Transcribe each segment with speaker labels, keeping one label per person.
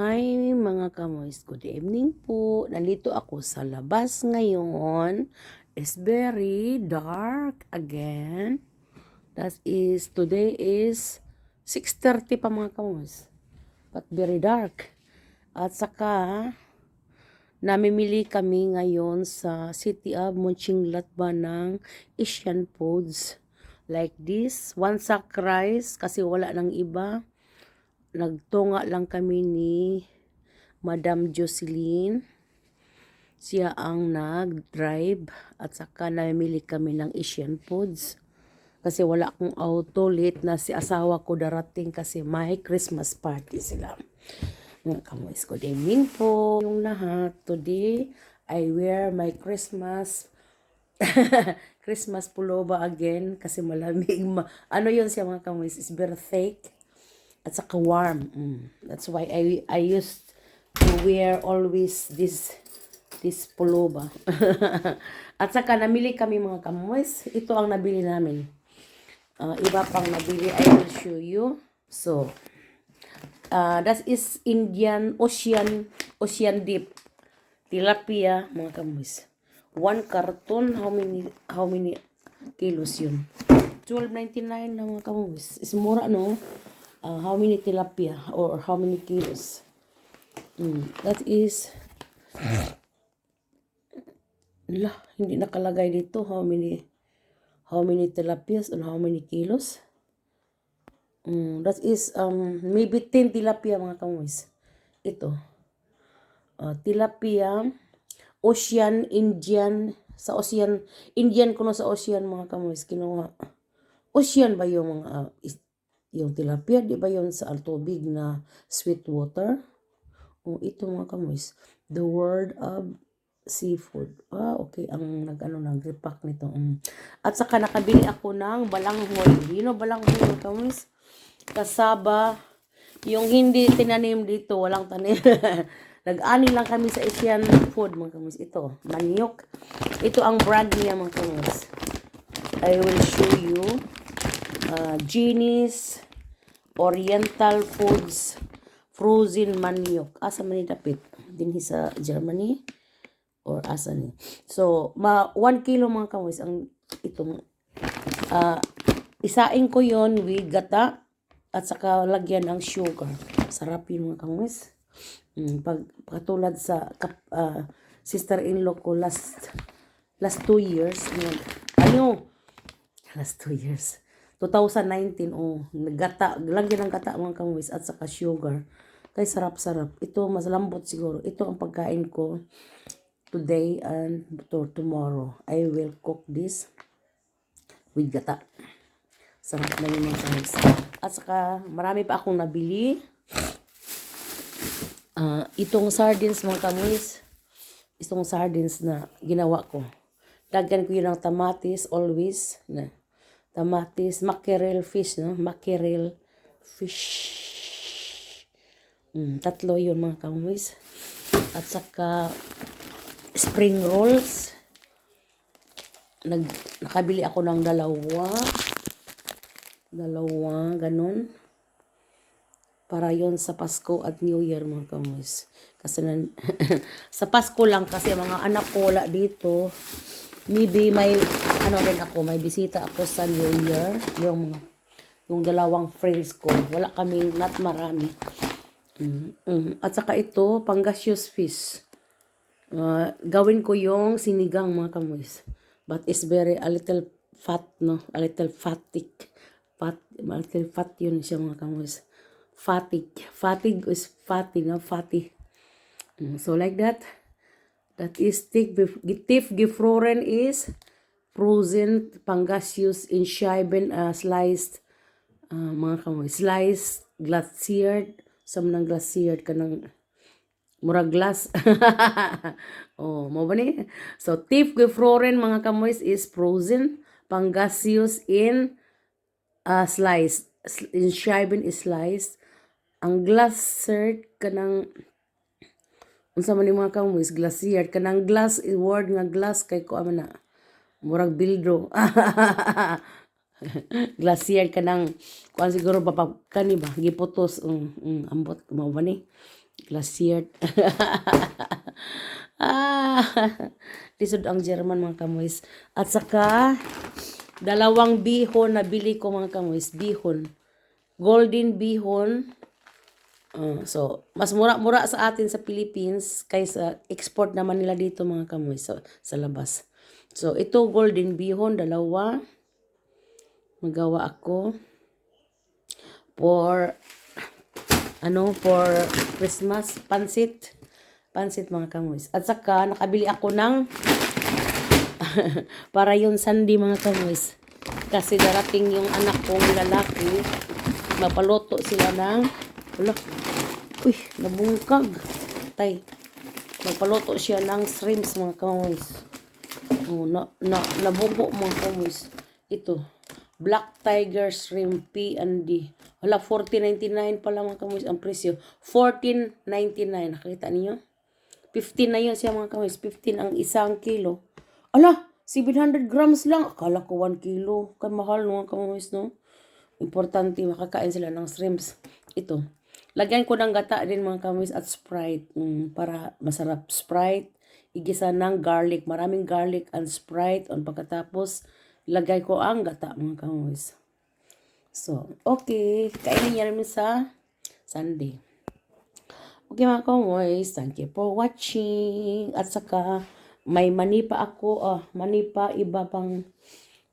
Speaker 1: Hi mga kamoys, good evening po. Nandito ako sa labas ngayon. It's very dark again. That is, today is 6.30 pa mga kamoys. But very dark. At saka, namimili kami ngayon sa City of Mönchengladbach ng Asian foods. Like this, one sack rice kasi wala nang iba nagtunga lang kami ni Madam Jocelyn. Siya ang nag-drive at saka namimili kami ng Asian foods. Kasi wala akong auto, late na si asawa ko darating kasi may Christmas party sila. Mga kamoys, good evening po yung lahat. Today, I wear my Christmas Christmas pullover again kasi malamig. Ma- ano yun siya mga kamoys? It's very thick at saka warm. Mm. That's why I I used to wear always this this pullover. at saka namili kami mga kamoys. Ito ang nabili namin. Uh, iba pang nabili. I will show you. So, uh, that is Indian Ocean Ocean Deep tilapia mga kamoys. One carton, how many how many kilos yun? 12.99 na mga kamoys. Is mura no? Uh, how many tilapia or how many kilos. Mm, that is la, hindi nakalagay dito how many how many tilapias and how many kilos. Mm, that is um maybe 10 tilapia mga kamoys. Ito. Uh, tilapia Ocean Indian sa Ocean Indian kuno sa Ocean mga kamoys kinuha. Ocean ba yung mga uh, yung tilapia, di ba yun sa tubig na sweet water? O ito mga kamoys, the word of seafood. Ah, okay, ang nag-ano nang repack nito. Mm. At saka nakabili ako ng balanghoy. You know balanghoy mga kamoys? Kasaba, yung hindi tinanim dito, walang tanim. Nag-ani lang kami sa Asian food mga kamoys. Ito, maniyok. Ito ang brand niya mga kamoys. I will show you uh, Genie's Oriental Foods Frozen Maniok. Asa man dapit? Dinhi sa Germany or asa ni? So, ma 1 kilo mga kamoys ang itong uh, isain ko yon with gata at saka lagyan ng sugar. Sarap yun mga kamoys. Mm, pag katulad sa uh, sister-in-law ko last last two years. Ano? Last two years. 2019, oh, nagata, lagyan ng gata mga kamoys at saka sugar. Kay sarap-sarap. Ito, mas lambot siguro. Ito ang pagkain ko today and to tomorrow. I will cook this with gata. Sarap na yun mga kamoys. At saka, marami pa akong nabili. Ah, itong sardines mga kamoys. Itong sardines na ginawa ko. Lagyan ko yun ng tamatis always. Na tamatis, mackerel fish, no? Mackerel fish. Mm, tatlo yun mga kamoys. At saka spring rolls. Nag, nakabili ako ng dalawa. Dalawa, ganun. Para yon sa Pasko at New Year mga kamoys. Kasi nan, sa Pasko lang kasi mga anak ko wala dito. Maybe may ano rin ako, may bisita ako sa New Year. Yung yung dalawang friends ko. Wala kami, not marami. Mm, mm. At saka ito, pangasius fish. Uh, gawin ko yung sinigang mga kamoys. But it's very, a little fat, no? A little fatic. Fat, a little fat yun siya mga kamoys. Fatig. Fatig is fatty, no? Fatty. Mm, so like that. That is thick, thick gefroren is frozen pangasius in scheiben uh, sliced uh, mga kamoy sliced glaciered sa manang glaciered kanang murag glass. Oh mo ba ni? So thief gefroren mga kamoys is frozen pangasius in uh, sliced. In scheiben is sliced. Ang glaciered kanang unsa man ni mga kamoys glacier kanang glass is word nga glass kay ko na murag bildro glacier kanang kuan siguro papag kani ba giputos um, um, ambot mo ba ni Glacier. ah, lisod ang German mga kamoys. At saka, dalawang bihon na bili ko mga kamoys. Bihon. Golden bihon. Uh, so, mas mura-mura sa atin sa Philippines kaysa export naman nila dito mga kamoys sa, sa labas. So, ito golden bihon, dalawa. Magawa ako for ano for Christmas pansit. Pansit mga kamoys at saka nakabili ako ng para yun Sunday mga kamoys kasi darating yung anak kong lalaki. Mapaluto sila ng wala. Uy nabungkag. Tay magpaluto siya ng shrimps mga kamoys oh, na, na, nabubo mga kamoys ito Black Tiger Shrimp P&D. Wala, 14.99 pa lang mga kamoys ang presyo. 14.99. Nakita niyo? 15 na yun siya mga kamoys. 15 ang isang kilo. Ala, 700 grams lang. Akala ko 1 kilo. Kan mahal mga kamoys, no? Importante makakain sila ng shrimps. Ito. Lagyan ko ng gata din mga kamoys at Sprite. Mm, para masarap. Sprite. Igisa ng garlic. Maraming garlic and Sprite. On pagkatapos, lagay ko ang gata mga kamoys. So, okay. Kainin niya namin sa Sunday. Okay mga kamoys, thank you for watching. At saka, may mani pa ako. Oh, mani pa, iba pang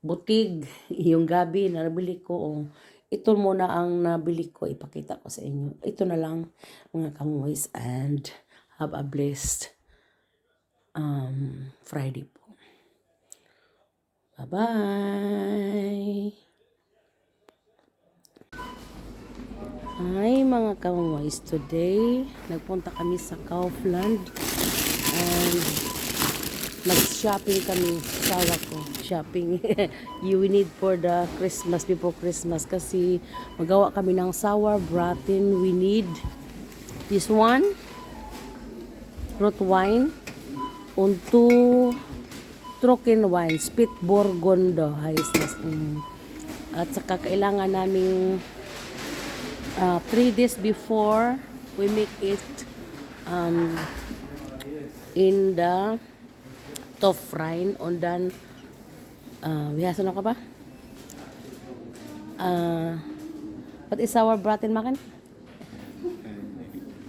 Speaker 1: butig. Yung gabi na nabili ko. Oh. Ito muna ang nabili ko. Ipakita ko sa inyo. Ito na lang mga kamoys. And have a blessed um, Friday po. Bye-bye! Hi mga kawaways, today nagpunta kami sa Kaufland and nag-shopping kami. Sawa ko shopping. You need for the Christmas before Christmas. Kasi magawa kami ng sour bratin we need this one rot wine und two Trocken wine, Spit Burgundo, Haisnes. Mm. At saka kailangan naming uh, three days before we make it um, in the top frying on dan uh, biasa na ka ba? Uh, what is our braten makan?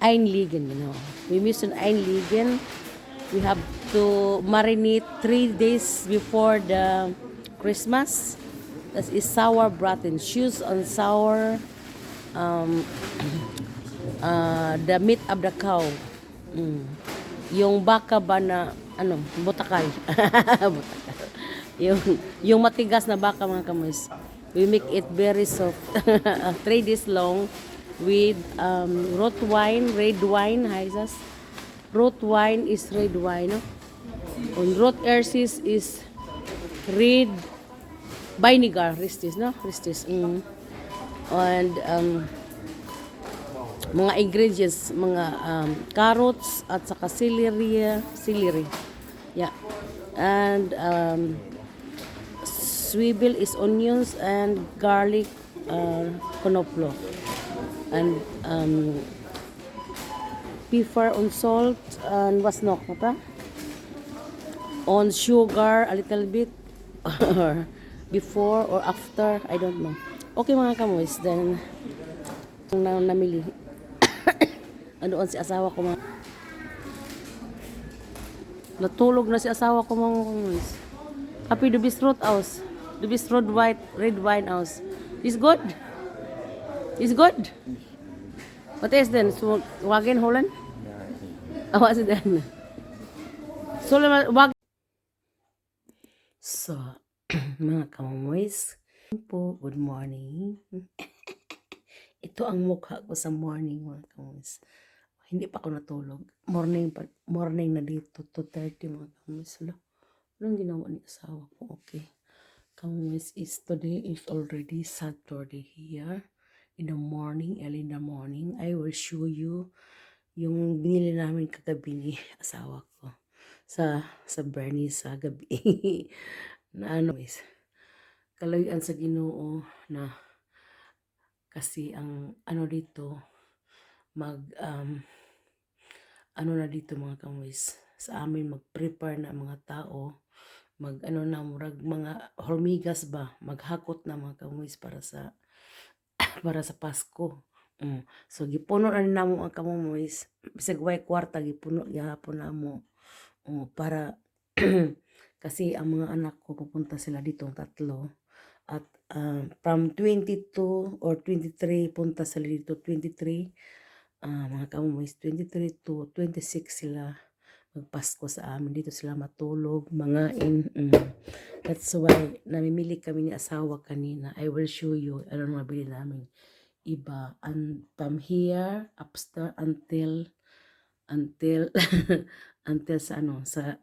Speaker 1: Einliegen, you know. We müssen einliegen. We have to marinate three days before the Christmas. That is sour braten. Choose on sour um, uh, the meat of the cow. Mm. Yung baka ba na ano, butakay. yung yung matigas na baka mga kamis. We make it very soft. three days long with um, rot wine, red wine, haisas. Rot wine is red wine, no? On rot ersis is red vinegar, ristis, no? Ristis. Mm. And um, mga ingredients, mga um, carrots at saka celery, celery. Yeah. And um, swivel is onions and garlic, uh, knoblauch. And um, pepper on salt and wasnok mo ta? On sugar a little bit or before or after, I don't know. Okay mga kamoys, then na namili. Andoon si asawa ko mga Natulog na si asawa ko mga kamoys. Happy be road house. Be road white, red wine house. Is good? Is good? What is then? So, wagen Holland? Awa si Dan. So, wag So, mga kamoys, po, good morning. Ito ang mukha ko sa morning, mga kamoys. Hindi pa ako natulog. Morning pa, morning na dito, 2.30 mga kamoys. Wala, walang ginawa ni asawa ko, okay. Kamoys is today is already Saturday here. In the morning, early in the morning, I will show you yung binili namin kagabi ni asawa ko sa sa Bernie sa gabi. Na ano is kalayuan sa Ginoo na kasi ang ano dito mag um, ano na dito mga kamoys sa amin mag-prepare na mga tao mag ano na murag mga hormigas ba maghakot na mga kamoys para sa para sa Pasko mm. so gipuno na ni namo ang kamoys bisag way kwarta gipuno gyapon namo oh, para kasi ang mga anak ko pupunta sila dito ang tatlo. At um, from 22 or 23 punta sila dito 23 ah mga kamoys 23 to 26 sila magpasko sa amin. Dito sila matulog mga in mm. that's why namimili kami ni asawa kanina. I will show you ano nang nabili namin iba. And from here upstairs until until until sa ano sa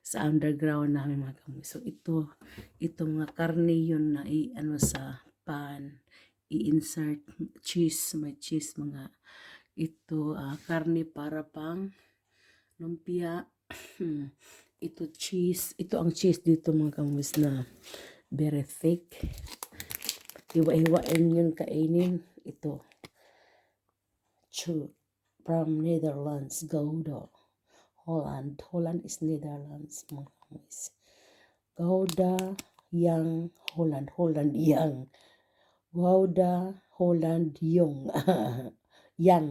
Speaker 1: sa underground namin mga kamoy. So ito ito mga karne yun na i ano sa pan i-insert cheese may cheese mga ito ah, karne para pang lumpia. Ito cheese ito ang cheese dito mga kamoys na very thick hiwa-hiwain yun kainin. Ito. Chu from Netherlands. Gouda Holland. Holland is Netherlands Gouda Yang Holland. Holland Yang. Gouda Holland Yung. Yang.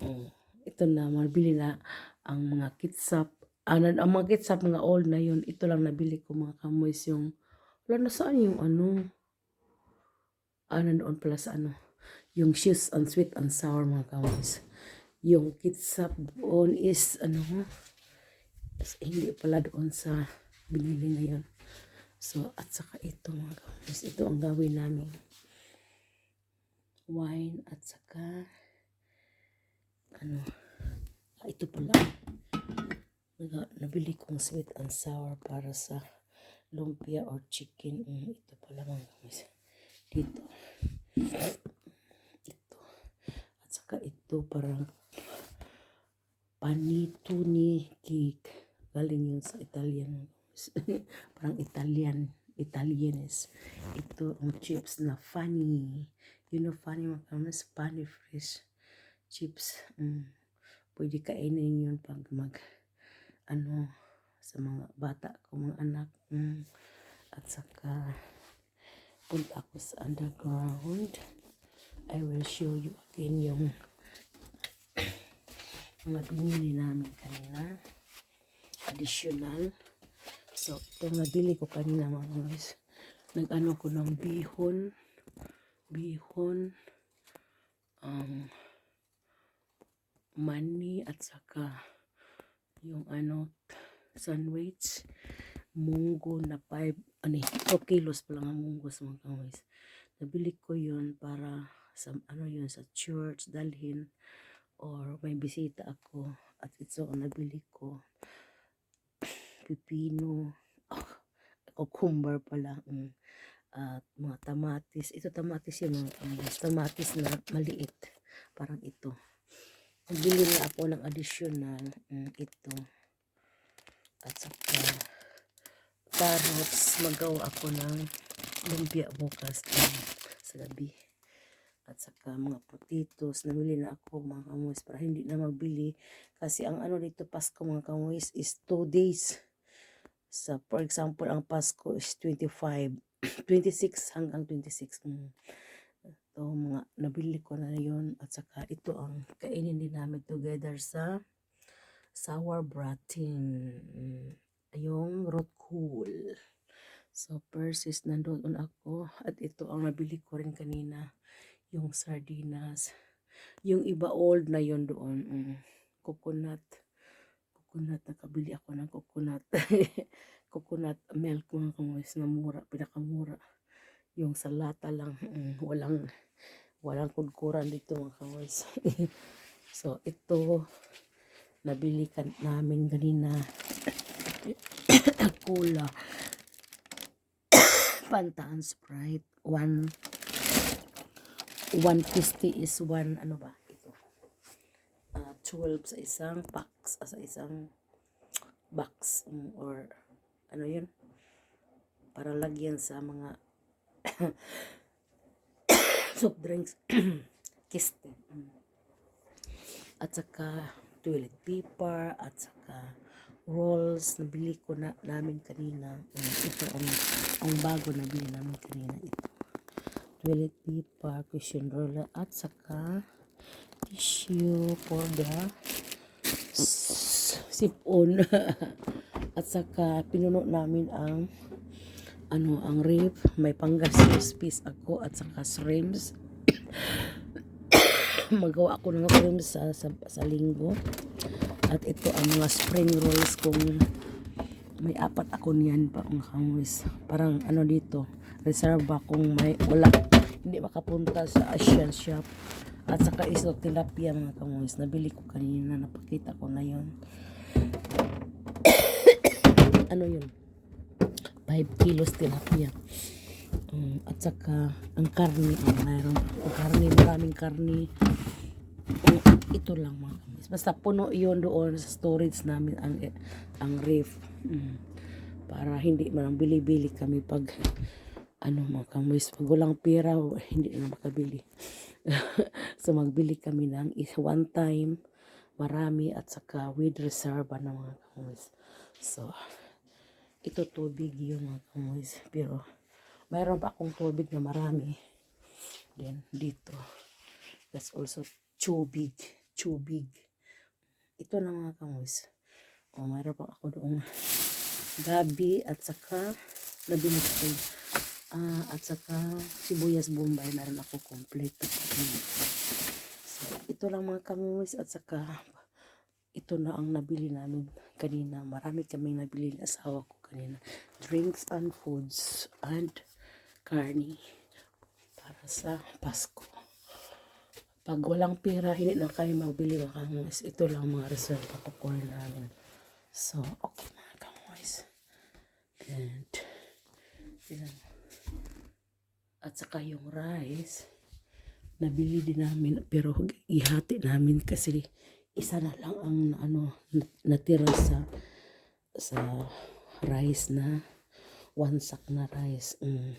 Speaker 1: Mm. ito na mabili na ang mga kitsap. Ano, ang mga kitsap mga old na yun. Ito lang nabili ko mga kamoys yung wala na saan yung ano ah nandoon pala sa ano yung cheese and sweet and sour mga kamoys yung kitsap doon is ano is, hindi pala doon sa binili na yun. So at saka ito mga kamoys ito ang gawin namin. Wine at saka ano ah, ito pala. Nabili kong sweet and sour para sa lumpia or chicken. Mm, ito pala mga kamis dito ito at saka ito parang panituni cake galing yun sa Italian parang Italian Italianes ito ang chips na funny you know funny mga kamis funny fresh chips. Mm. Pwede kainin yun pag mag, ano, sa mga bata ko, mga anak. Mm. At saka, punta ako sa underground. I will show you again yung mga binili namin kanina. Additional. So, ito nabili ko kanina mga guys. Nag-ano ko ng bihon. Bihon. Um, mani at saka yung ano sandwich munggo na 5 ano 2 kilos pa lang ang munggo sa mga kaways nabili ko yun para sa ano yun sa church dalhin or may bisita ako. At ito ang nabili ko pipino oh, cucumber pala mm. at mga tamatis. Ito tamatis yung mga kaways tamatis na maliit. Parang ito. Nagbili na ako ng additional mm, ito. At saka carrots. Magawa ako ng lumpia bukas sa gabi. At saka mga potatoes. Namili na ako mga kamuis para hindi na magbili. Kasi ang ano dito Pasko mga kamuis is 2 days. Sa, for example, ang Pasko is 25. 26 hanggang 26. Mm ito mga nabili ko na yon at saka ito ang kainin din namin together sa sour bratin yung rot cool. So persis nandoon ako at ito ang nabili ko rin kanina yung sardinas. Yung iba old na yon doon mm, coconut. Coconut nakabili ako ng coconut. Coconut milk mga kamulis na mura pinakamura. Yung sa lata lang mm, walang walang kudkuran dito mga kaways so ito nabili kan namin ganina cola pantaan sprite. One 150 is one ano ba ito? Uh, 12 sa isang box uh, sa isang box um, or ano yun? Para lagyan sa mga soft drinks. Kiste mm. at saka toilet paper at saka rolls nabili ko na namin kanina. Ito ang ang bago na bili namin kanina. Ito. Toilet paper cushion roller at saka tissue for the sipon. At saka pinuno namin ang ano ang rib. May panggasos piece ako at saka shrimps. Magawa ako ng shrimps sa, sa, sa linggo at ito ang mga spring rolls kung may apat ako niyan pa mga kamuis parang ano dito reserva kung may wala hindi makapunta sa Asian shop. At saka iso tilapia mga kamuis nabili ko kanina napakita ko na yon ano yun? 5 kilos tilapia. Um, at saka ang karni ang mayroon ang karni maraming karni Um, ito lang mga basta puno yun doon sa storage namin ang ang reef Mm. para hindi man bili-bili kami pag ano mga kamis pag walang pera hindi na makabili so magbili kami ng is one time marami at saka with reserve ng mga kamis so ito tubig yung mga kamoys. Pero, mayroon pa akong tubig na marami. Then, dito. That's also tubig. Tubig. Ito na mga kamoys. O, mayroon pa ako doong gabi at saka nabili ko. Ah, at saka sibuyas bombay. Meron ako complete. So, ito lang mga kamoys at saka ito na ang nabili namin kanina. Marami kaming nabili ng asawa ko kanina. Drinks and foods and carne para sa Pasko. Pag walang pera, hindi na kayo magbili kamoys. Ito lang mga reserve ko namin. So, okay mga kamoys. And, yan. At saka yung rice, nabili din namin pero ihati namin kasi isa na lang ang ano nat- natira sa sa rice na one sack na rice mm.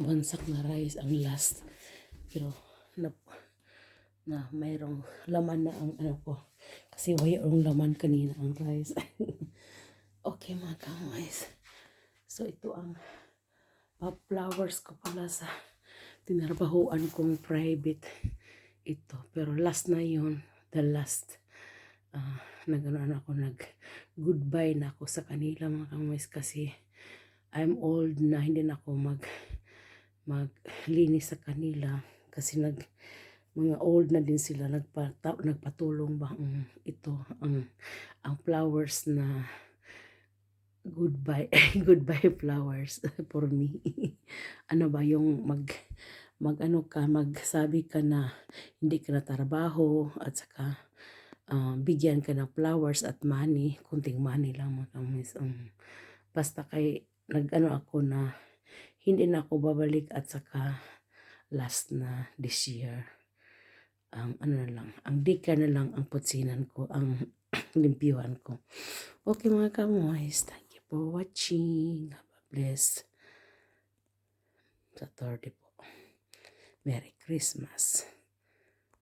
Speaker 1: one sack na rice ang last pero na, na mayroong laman na ang ano ko. Kasi mayroong laman kanina ang rice okay mga guys. So ito ang uh, flowers ko pala sa tinarbahuan kong private ito. Pero last na yon the last. Uh, naganoan ako nag goodbye na ako sa kanila mga kamoys kasi I'm old na hindi na ako mag maglinis sa kanila kasi nag mga old na din sila nagpata, nagpatulong ba ang ito ang ang flowers na goodbye goodbye flowers for me. Ano ba yung mag mag ano ka magsabi ka na hindi ka na trabaho at saka ah, bigyan ka ng flowers at money kunting money lang mga kamis um, basta kay nag ano ako na hindi na ako babalik at saka last na this year. Ang ano na lang ang dika na lang ang putsinan ko ang limpyuhan ko. Okay mga kamoys thank you for watching. Have a blessed Saturday po. Merry Christmas